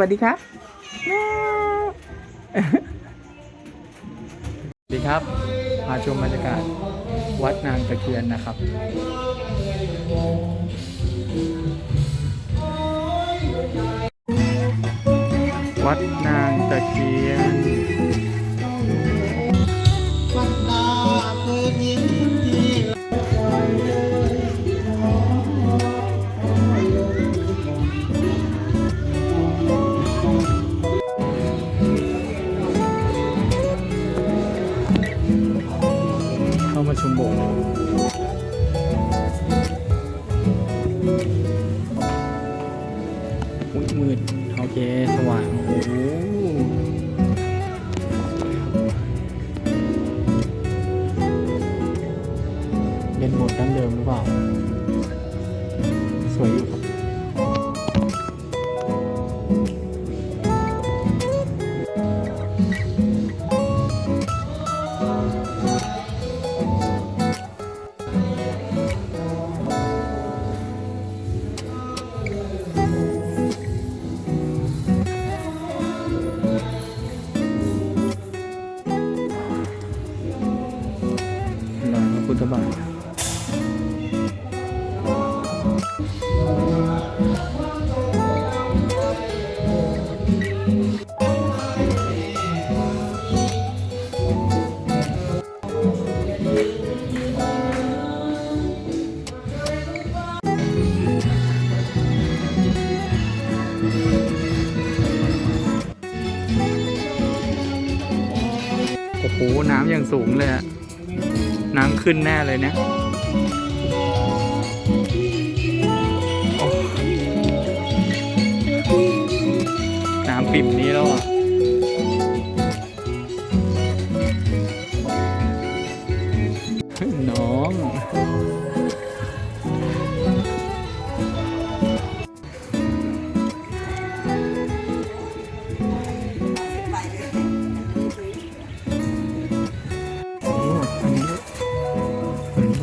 วัสดีครับสวัสดีครับพาชมบรรยากาศวัดนางตะเคียนนะครับวัดนางตะเคียน มาชมโบสถ์อุ๊ยมืดโอเค สว่าง โอ้โหเป็นโบสถ์ดั้งเดิมหรือเปล่า รอยพระพุทธบาทโอ้โห น้ำอย่างสูงเลยอะ น้ำขึ้นแน่เลยเนี่ยน้ำปิ่มนี้แล้วอะ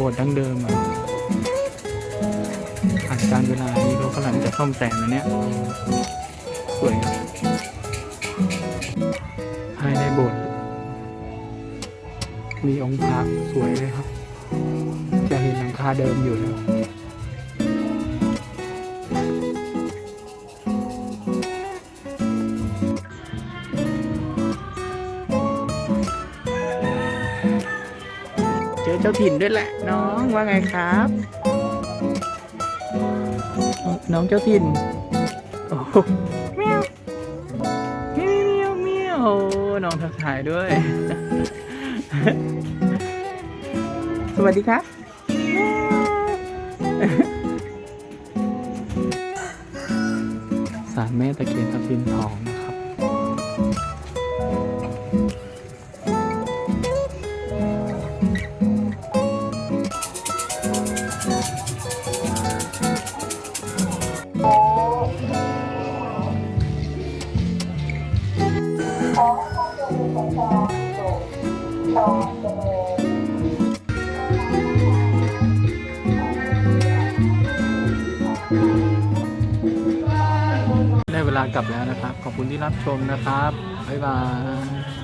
สถ์ดั้งเดิมอะผ่านการเวลานี้เขากำลังจะซ่อมแซมนะเนี่ยสวยภายในโบสถ์มีองค์พระสวยเลยครับ จะเห็นหลังคาเดิมอยู่นะ อเจ้าถิ่นด้วยแหละ น้องว่าไงครับ น้องเจ้าถิ่นโอ้โหเมียวเมียวเมียวโอ้น้องทักทายด้วย สวัสดีครับสารแม่ตะเคียนทับทิมทอง ได้เวลากลับแล้วนะครับ ขอบคุณที่รับชมนะครับ บ๊ายบาย